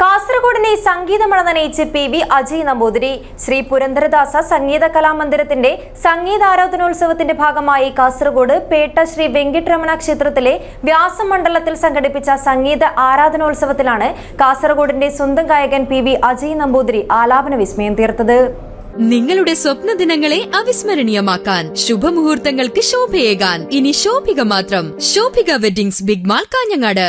കാസർഗോഡിനെ സംഗീതമണ നയിച്ച് P V Ajay Namboothiri Shri Purandaradasa സംഗീത കലാമന്ദിരത്തിന്റെ സംഗീതാരാധനോത്സവത്തിന്റെ ഭാഗമായി കാസർഗോഡ് പേട്ട ശ്രീ വെങ്കിട്ടരമണ ക്ഷേത്രത്തിലെ വ്യാസമണ്ഡലത്തിൽ സംഘടിപ്പിച്ച സംഗീത ആരാധനോത്സവത്തിലാണ് കാസർഗോഡിന്റെ സ്വന്തം ഗായകൻ പി വി അജയ് നമ്പൂതിരി ആലാപന വിസ്മയം തീർത്തത്. നിങ്ങളുടെ സ്വപ്ന ദിനങ്ങളെ അവിസ്മരണീയമാക്കാൻ ശുഭമുഹൂർത്തങ്ങൾക്ക് ശോഭയേകാൻ. ഇനി ശോഭിക മാത്രം. Shobhika weddings big mall Kanhangad.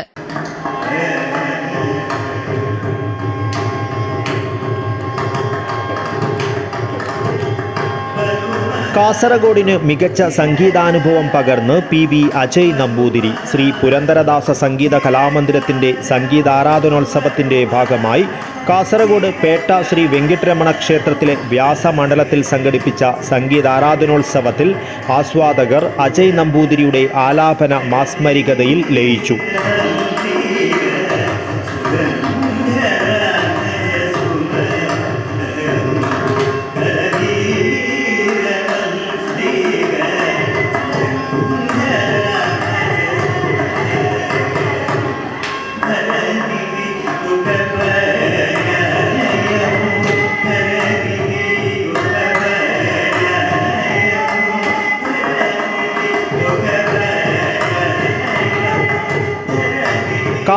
കാസർഗോഡിന് മികച്ച സംഗീതാനുഭവം പകർന്ന് പി വി അജയ് നമ്പൂതിരി. ശ്രീ പുരന്തരദാസ സംഗീത കലാമന്ദിരത്തിന്റെ സംഗീതാരാധനോത്സവത്തിന്റെ ഭാഗമായി കാസർഗോഡ് പേട്ട ശ്രീ വെങ്കിട്ടരമണ ക്ഷേത്രത്തിലെ വ്യാസമണ്ഡലത്തിൽ സംഘടിപ്പിച്ച സംഗീതാരാധനോത്സവത്തിൽ ആസ്വാദകർ അജയ് നമ്പൂതിരിയുടെ ആലാപന മാസ്മരികതയിൽ ലയിച്ചു.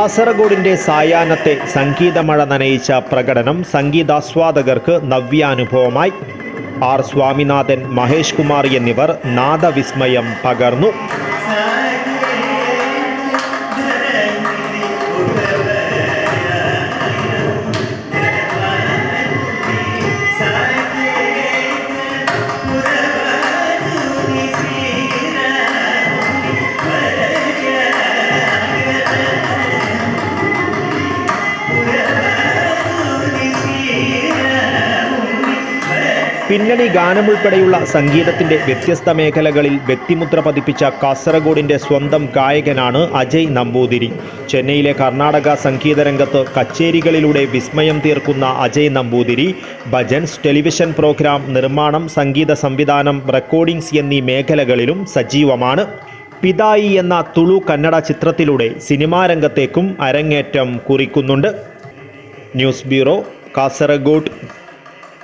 കാസർഗോഡിന്റെ സായാഹ്നത്തെ സംഗീതമഴ നനയിച്ച പ്രകടനം സംഗീതാസ്വാദകർക്ക് നവ്യാനുഭവമായി. ആർ സ്വാമിനാഥൻ മഹേഷ് കുമാർ എന്നിവർ നാദവിസ്മയം പകർന്നു. പിന്നണി ഗാനമുൾപ്പെടെയുള്ള സംഗീതത്തിന്റെ വ്യത്യസ്ത മേഖലകളിൽ വ്യക്തിമുദ്ര പതിപ്പിച്ച കാസർഗോഡിന്റെ സ്വന്തം ഗായകനാണ് അജയ് നമ്പൂതിരി. ചെന്നൈയിലെ കർണാടക സംഗീത രംഗത്ത് കച്ചേരികളിലൂടെ വിസ്മയം തീർക്കുന്ന അജയ് നമ്പൂതിരി ഭജൻസ് ടെലിവിഷൻ പ്രോഗ്രാം നിർമ്മാണം സംഗീത സംവിധാനം റെക്കോർഡിംഗ്സ് എന്നീ മേഖലകളിലും സജീവമാണ്. പിതായി എന്ന തുളു കന്നഡ ചിത്രത്തിലൂടെ സിനിമാ രംഗത്തേക്കും അരങ്ങേറ്റം കുറിക്കുന്നുണ്ട്. News bureau Kasaragod.